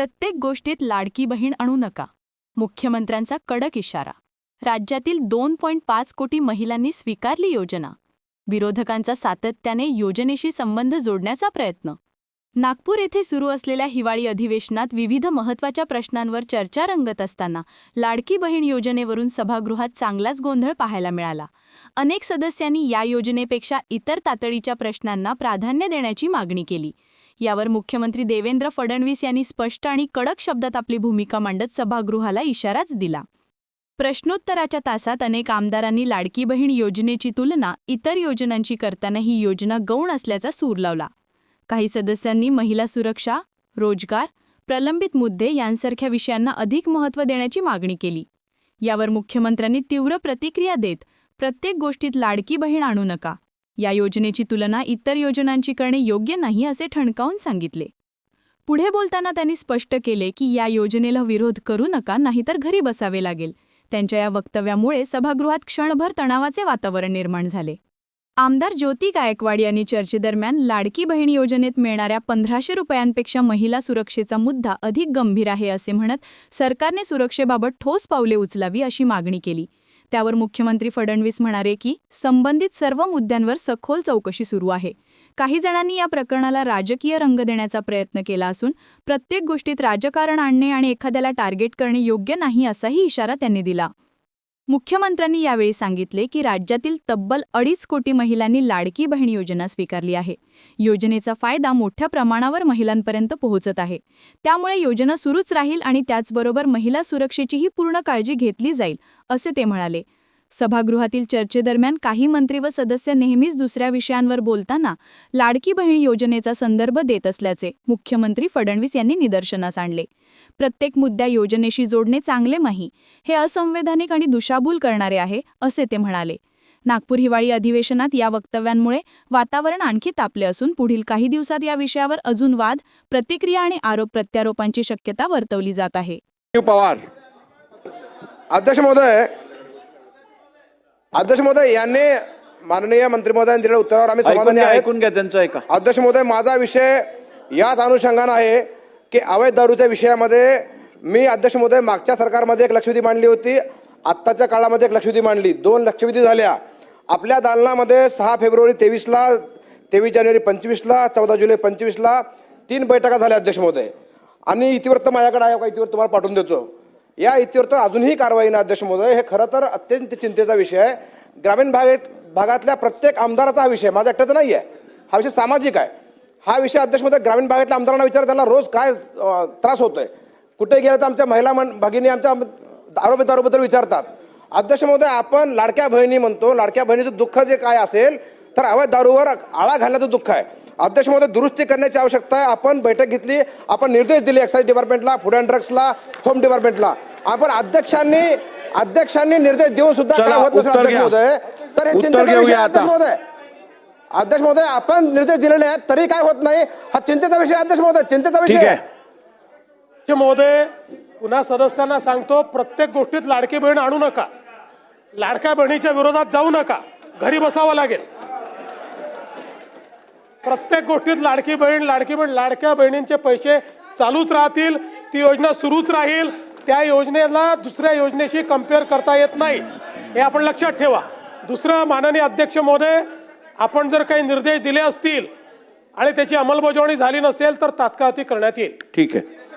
प्रत्येक गोष्टीत लाडकी बहीण आणू नका. मुख्यमंत्र्यांचा कडक इशारा. राज्यातील दोन पॉईंट पाच कोटी महिलांनी स्वीकारली योजना. विरोधकांचा सातत्याने योजनेशी संबंध जोडण्याचा प्रयत्न. नागपूर येथे सुरू असलेल्या हिवाळी अधिवेशनात विविध महत्त्वाच्या प्रश्नांवर चर्चा रंगत असताना लाडकी बहीण योजनेवरून सभागृहात चांगलाच गोंधळ पाहायला मिळाला. अनेक सदस्यांनी या योजनेपेक्षा इतर तातडीच्या प्रश्नांना प्राधान्य देण्याची मागणी केली. यावर मुख्यमंत्री देवेंद्र फडणवीस यांनी स्पष्ट आणि कडक शब्दात आपली भूमिका मांडत सभागृहाला इशाराच दिला. प्रश्नोत्तराच्या तासात अनेक आमदारांनी लाडकी बहीण योजनेची तुलना इतर योजनांची करताना ही योजना गौण असल्याचा सूर लावला. काही सदस्यांनी महिला सुरक्षा रोजगार प्रलंबित मुद्दे यांसारख्या विषयांना अधिक महत्त्व देण्याची मागणी केली. यावर मुख्यमंत्र्यांनी तीव्र प्रतिक्रिया देत प्रत्येक गोष्टीत लाडकी बहीण आणू नका. या योजनेची तुलना इतर योजनांची करणे योग्य नाही असे ठणकावून सांगितले. पुढे बोलताना त्यांनी स्पष्ट केले की या योजनेला विरोध करू नका नाहीतर घरी बसावे लागेल. त्यांच्या या वक्तव्यामुळे सभागृहात क्षणभर तणावाचे वातावरण निर्माण झाले. आमदार ज्योती गायकवाड यांनी चर्चेदरम्यान लाडकी बहीण योजनेत मिळणाऱ्या पंधराशे रुपयांपेक्षा महिला सुरक्षेचा मुद्दा अधिक गंभीर आहे असे म्हणत सरकारने सुरक्षेबाबत ठोस पावले उचलावी अशी मागणी केली. त्यावर मुख्यमंत्री फडणवीस म्हणाले की संबंधित सर्व मुद्द्यांवर सखोल चौकशी सुरू आहे. काही जणांनी या प्रकरणाला राजकीय रंग देण्याचा प्रयत्न केला असून प्रत्येक गोष्टीत राजकारण आणणे आणि एखाद्याला टार्गेट करणे योग्य नाही असाही इशारा त्यांनी दिला. मुख्यमंत्र्यांनी यावेळी सांगितले की राज्यातील तब्बल अडीच कोटी महिलांनी लाडकी बहीण योजना स्वीकारली आहे. योजनेचा फायदा मोठ्या प्रमाणावर महिलांपर्यंत पोहोचत आहे. त्यामुळे योजना सुरूच राहील आणि त्याचबरोबर महिला सुरक्षेचीही पूर्ण काळजी घेतली जाईल असे ते म्हणाले. सभागृहातील चर्चेदरम्यान काही मंत्री व सदस्य नेहमीच दुसऱ्या विषयांवर बोलताना लाडकी बहीण योजनेचा संदर्भ देत असल्याचे मुख्यमंत्री फडणवीस यांनी निदर्शनास आणले. प्रत्येक मुद्द्या योजनेशी जोडणे चांगले नाही हे असंवैधानिक आणि दुशाभूल करणारे आहे असे ते म्हणाले. नागपूर हिवाळी अधिवेशनात या वक्तव्यांमुळे वातावरण आणखी तापले असून पुढील काही दिवसात या विषयावर अजून वाद प्रतिक्रिया आणि आरोप प्रत्यारोपांची शक्यता वर्तवली जात आहे. पवार. अध्यक्ष महोदय अध्यक्ष महोदय यांनी माननीय मंत्री महोदयांनी दिलेल्या उत्तरावर आम्ही ऐकून समाधानी घ्या आहेत. ऐकून घ्या त्यांचं ऐका. अध्यक्ष महोदय माझा विषय याच अनुषंगानं आहे की अवैध दारूच्या विषयामध्ये मी अध्यक्ष महोदय मागच्या सरकारमध्ये एक लक्षवेधी मांडली होती. आत्ताच्या काळामध्ये एक लक्षवेधी मांडली. दोन लक्षवेधी झाल्या. आपल्या दालनामध्ये सहा फेब्रुवारी तेवीसला तेवीस जानेवारी पंचवीसला चौदा जुलै पंचवीसला तीन बैठका झाल्या अध्यक्ष महोदय. आणि इतिवृत्त माझ्याकडे आहे का इतिवृत्त तुम्हाला पाठवून देतो. या इतिवृत्त अजूनही कारवाई ना अध्यक्ष महोदय. हे खरं तर अत्यंत चिंतेचा विषय आहे. ग्रामीण भागात भागातल्या प्रत्येक आमदाराचा हा विषय माझा एकट्याचा नाही आहे हा विषय सामाजिक आहे. हा विषय अध्यक्ष महोदय ग्रामीण भागातल्या आमदारांना विचार. त्यांना रोज काय त्रास होतोय. कुठे गेलं तर आमच्या महिला मन भगिनी आमच्या आरोपी दारूबद्दल विचारतात. अध्यक्ष महोदय आपण लाडक्या बहिणी म्हणतो. लाडक्या बहिणीचं दुःख जे काय असेल तर अवैध दारूवर आळा घालण्याचं दुःख आहे. अध्यक्ष महोदय दुरुस्ती करण्याची आवश्यकता आहे. आपण बैठक घेतली आपण निर्देश दिले एक्साईज डिपार्टमेंटला फूड अँड ड्रग्सला होम डिपार्टमेंटला आपण अध्यक्षांनी अध्यक्षांनी निर्देश देऊन सुद्धा काय होत नसेल अध्यक्ष. महोदय. तर हे चिंतेचा विषय घेऊया आहे, अध्यक्ष. महोदय. अध्यक्ष महोदय आपण निर्देश दिलेले आहेत तरी काय होत नाही. हा चिंतेचा विषय आहे, अध्यक्ष महोदय चिंतेचा विषय आहे. महोदय पुन्हा सदस्यांना सांगतो प्रत्येक गोष्टीत लाडकी बहीण आणू नका. लाडक्या बहिणीच्या विरोधात जाऊ नका. घरी बसावं लागेल. प्रत्येक गोष्टीत लाडकी बहीण लाडकी बहीण लाडक्या बहिणींचे पैसे चालूच राहतील ती योजना सुरूच राहील. त्या योजनेला दुसऱ्या योजनेशी कंपेअर करता येत नाही. हे आपण लक्षात ठेवा. दुसरं माननीय अध्यक्ष महोदय आपण जर काही निर्देश दिले असतील आणि त्याची अंमलबजावणी झाली नसेल तर तात्काळ ती करण्यात येईल. ठीक आहे.